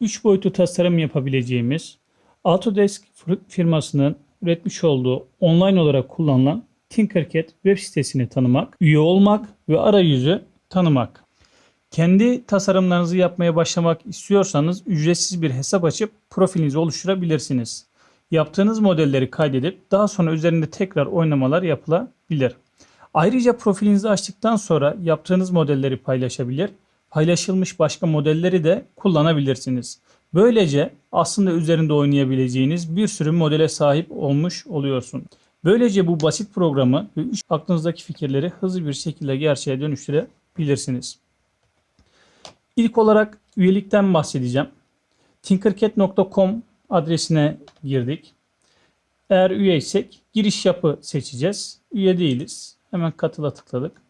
Üç boyutlu tasarım yapabileceğimiz Autodesk fir- firmasının üretmiş olduğu online olarak kullanılan Tinkercad web sitesini tanımak, üye olmak ve arayüzü tanımak. Kendi tasarımlarınızı yapmaya başlamak istiyorsanız ücretsiz bir hesap açıp profilinizi oluşturabilirsiniz. Yaptığınız modelleri kaydedip daha sonra üzerinde tekrar oynamalar yapılabilir. Ayrıca profilinizi açtıktan sonra yaptığınız modelleri paylaşabilir, paylaşılmış başka modelleri de kullanabilirsiniz. Böylece aslında üzerinde oynayabileceğiniz bir sürü modele sahip olmuş oluyorsun. Böylece bu basit programı ve üç aklınızdaki fikirleri hızlı bir şekilde gerçeğe dönüştürebilirsiniz. İlk olarak üyelikten bahsedeceğim. tinkercad.com adresine girdik. Eğer üyeysek giriş yapı seçeceğiz. Üye değiliz. Hemen katıla tıkladık.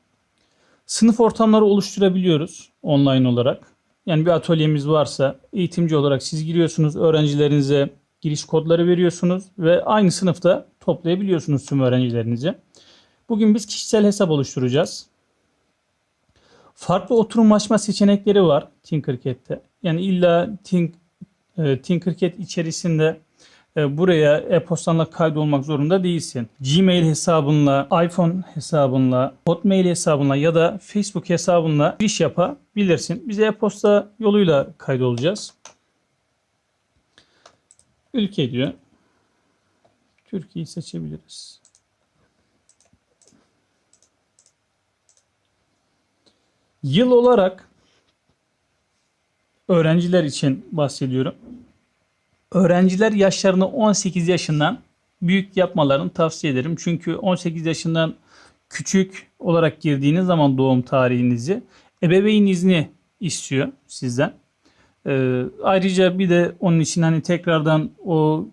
Sınıf ortamları oluşturabiliyoruz online olarak. Yani bir atölyemiz varsa eğitimci olarak siz giriyorsunuz, öğrencilerinize giriş kodları veriyorsunuz ve aynı sınıfta toplayabiliyorsunuz tüm öğrencilerinizi. Bugün biz kişisel hesap oluşturacağız. Farklı oturum açma seçenekleri var Tinkercad'de. Yani illa Tink, e, Tinkercad içerisinde e, buraya e-postanla kaydolmak zorunda değilsin. Gmail hesabınla, iPhone hesabınla, Hotmail hesabınla ya da Facebook hesabınla giriş yapabilirsin. Biz e-posta yoluyla kaydolacağız. Ülke diyor. Türkiye'yi seçebiliriz. Yıl olarak öğrenciler için bahsediyorum. Öğrenciler yaşlarını 18 yaşından büyük yapmalarını tavsiye ederim. Çünkü 18 yaşından küçük olarak girdiğiniz zaman doğum tarihinizi ebeveyn izni istiyor sizden. Ee, ayrıca bir de onun için hani tekrardan o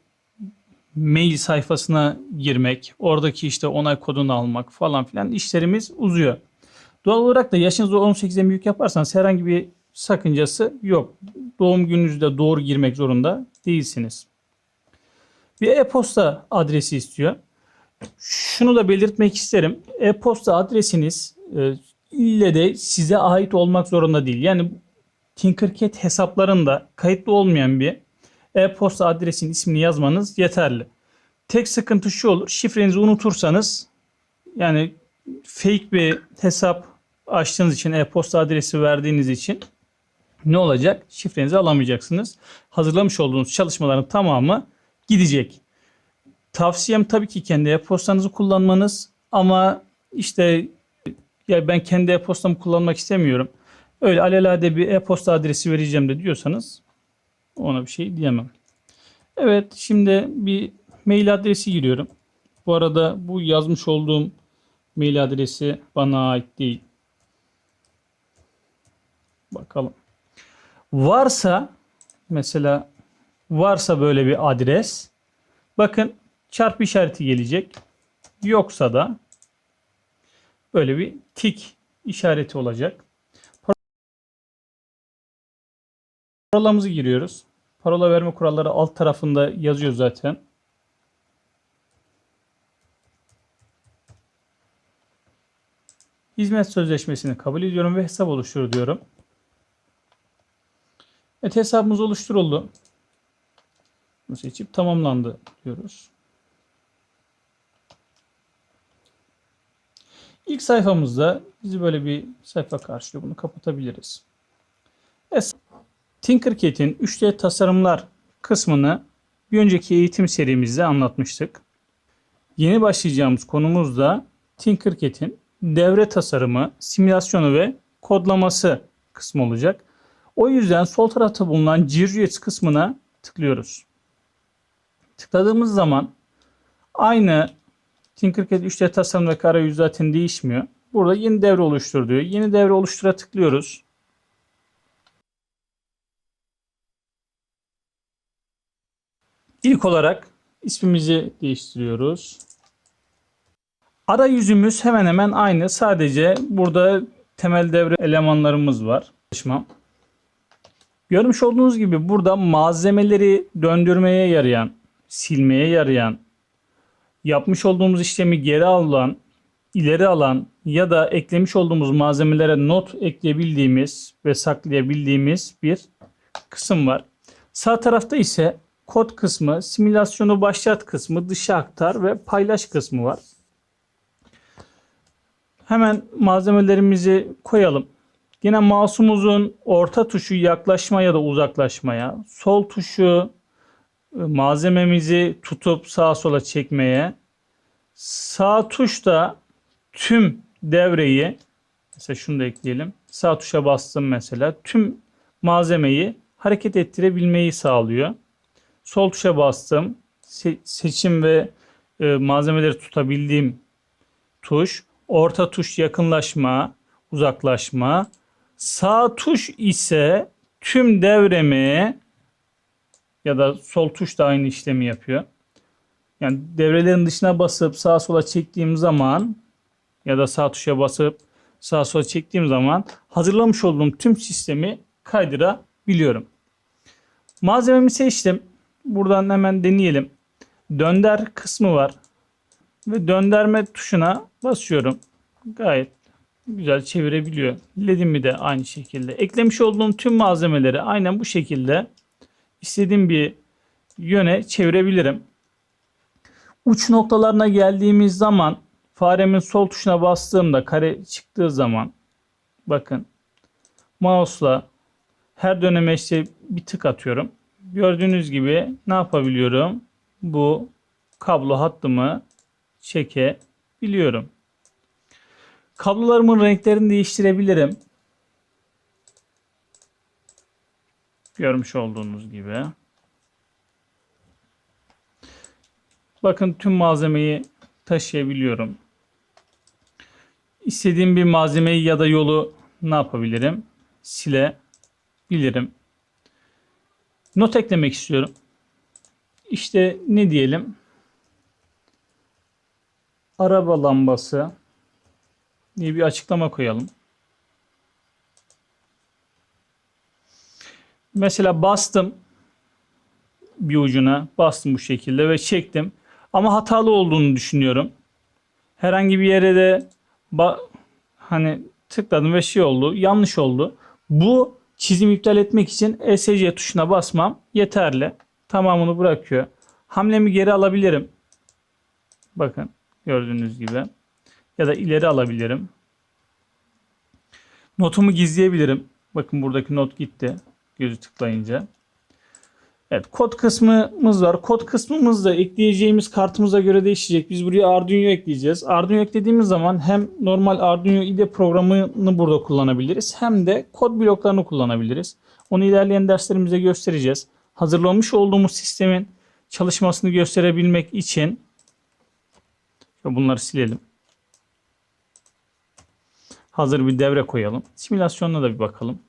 mail sayfasına girmek, oradaki işte onay kodunu almak falan filan işlerimiz uzuyor. Doğal olarak da yaşınızı 18'den büyük yaparsanız herhangi bir sakıncası yok. Doğum gününüzde doğru girmek zorunda değilsiniz. Bir e-posta adresi istiyor. Şunu da belirtmek isterim. E-posta adresiniz e, ille de size ait olmak zorunda değil. Yani Tinkercad hesaplarında kayıtlı olmayan bir e-posta adresinin ismini yazmanız yeterli. Tek sıkıntı şu olur. Şifrenizi unutursanız yani fake bir hesap açtığınız için e-posta adresi verdiğiniz için ne olacak? Şifrenizi alamayacaksınız. Hazırlamış olduğunuz çalışmaların tamamı gidecek. Tavsiyem tabii ki kendi e-postanızı kullanmanız ama işte ya ben kendi e-postamı kullanmak istemiyorum. Öyle alelade bir e-posta adresi vereceğim de diyorsanız ona bir şey diyemem. Evet şimdi bir mail adresi giriyorum. Bu arada bu yazmış olduğum mail adresi bana ait değil. Bakalım. Varsa mesela varsa böyle bir adres bakın çarpı işareti gelecek. Yoksa da böyle bir tik işareti olacak. Parolamızı giriyoruz. Parola verme kuralları alt tarafında yazıyor zaten. Hizmet sözleşmesini kabul ediyorum ve hesap oluştur diyorum. Evet hesabımız oluşturuldu. Bunu seçip tamamlandı diyoruz. İlk sayfamızda bizi böyle bir sayfa karşılıyor. Bunu kapatabiliriz. Evet. Tinkercad'in 3D tasarımlar kısmını bir önceki eğitim serimizde anlatmıştık. Yeni başlayacağımız konumuz da Tinkercad'in devre tasarımı, simülasyonu ve kodlaması kısmı olacak. O yüzden sol tarafta bulunan Circuits kısmına tıklıyoruz. Tıkladığımız zaman aynı Tinkercad 3D tasarımdaki arayüz zaten değişmiyor. Burada yeni devre oluştur diyor. Yeni devre oluştura tıklıyoruz. İlk olarak ismimizi değiştiriyoruz. Arayüzümüz hemen hemen aynı. Sadece burada temel devre elemanlarımız var. Çalışmam. Görmüş olduğunuz gibi burada malzemeleri döndürmeye yarayan, silmeye yarayan yapmış olduğumuz işlemi geri alan, ileri alan ya da eklemiş olduğumuz malzemelere not ekleyebildiğimiz ve saklayabildiğimiz bir kısım var. Sağ tarafta ise kod kısmı, simülasyonu başlat kısmı, dışa aktar ve paylaş kısmı var. Hemen malzemelerimizi koyalım. Yine mouse'umuzun orta tuşu yaklaşma ya da uzaklaşmaya, sol tuşu e, malzememizi tutup sağa sola çekmeye, sağ tuş da tüm devreyi mesela şunu da ekleyelim. Sağ tuşa bastım mesela. Tüm malzemeyi hareket ettirebilmeyi sağlıyor. Sol tuşa bastım. Se- seçim ve e, malzemeleri tutabildiğim tuş. Orta tuş yakınlaşma, uzaklaşma. Sağ tuş ise tüm devremi ya da sol tuş da aynı işlemi yapıyor. Yani devrelerin dışına basıp sağa sola çektiğim zaman ya da sağ tuşa basıp sağa sola çektiğim zaman hazırlamış olduğum tüm sistemi kaydırabiliyorum. Malzememi seçtim. Buradan hemen deneyelim. Dönder kısmı var. Ve dönderme tuşuna basıyorum. Gayet güzel çevirebiliyor. LED'imi de aynı şekilde. Eklemiş olduğum tüm malzemeleri aynen bu şekilde istediğim bir yöne çevirebilirim. Uç noktalarına geldiğimiz zaman faremin sol tuşuna bastığımda kare çıktığı zaman bakın mouse'la her döneme işte bir tık atıyorum. Gördüğünüz gibi ne yapabiliyorum? Bu kablo hattımı çekebiliyorum. Kablolarımın renklerini değiştirebilirim. Görmüş olduğunuz gibi. Bakın tüm malzemeyi taşıyabiliyorum. İstediğim bir malzemeyi ya da yolu ne yapabilirim? Silebilirim. Not eklemek istiyorum. İşte ne diyelim? Araba lambası diye bir açıklama koyalım. Mesela bastım bir ucuna bastım bu şekilde ve çektim. Ama hatalı olduğunu düşünüyorum. Herhangi bir yere de hani tıkladım ve şey oldu. Yanlış oldu. Bu çizim iptal etmek için ESC tuşuna basmam yeterli. Tamamını bırakıyor. Hamlemi geri alabilirim. Bakın gördüğünüz gibi. Ya da ileri alabilirim. Notumu gizleyebilirim. Bakın buradaki not gitti. Gözü tıklayınca. Evet kod kısmımız var. Kod kısmımızda ekleyeceğimiz kartımıza göre değişecek. Biz buraya Arduino ekleyeceğiz. Arduino eklediğimiz zaman hem normal Arduino IDE programını burada kullanabiliriz. Hem de kod bloklarını kullanabiliriz. Onu ilerleyen derslerimizde göstereceğiz. Hazırlamış olduğumuz sistemin çalışmasını gösterebilmek için bunları silelim. Hazır bir devre koyalım. Simülasyonuna da bir bakalım.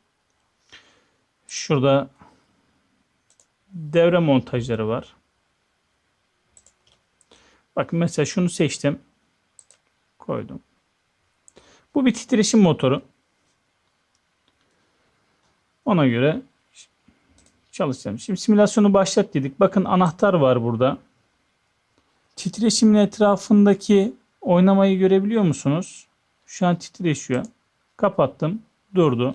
Şurada devre montajları var. Bakın mesela şunu seçtim. Koydum. Bu bir titreşim motoru. Ona göre çalışacağım. Şimdi simülasyonu başlat dedik. Bakın anahtar var burada. Titreşimin etrafındaki oynamayı görebiliyor musunuz? Şu an titreşiyor. Kapattım. Durdu.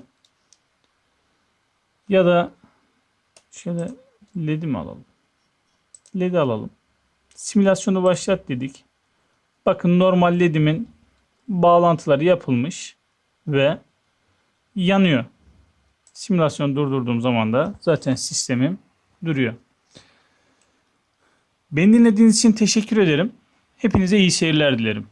Ya da şöyle LED'i mi alalım? LED'i alalım. Simülasyonu başlat dedik. Bakın normal LED'imin bağlantıları yapılmış ve yanıyor. Simülasyonu durdurduğum zaman da zaten sistemim duruyor. Beni dinlediğiniz için teşekkür ederim. Hepinize iyi seyirler dilerim.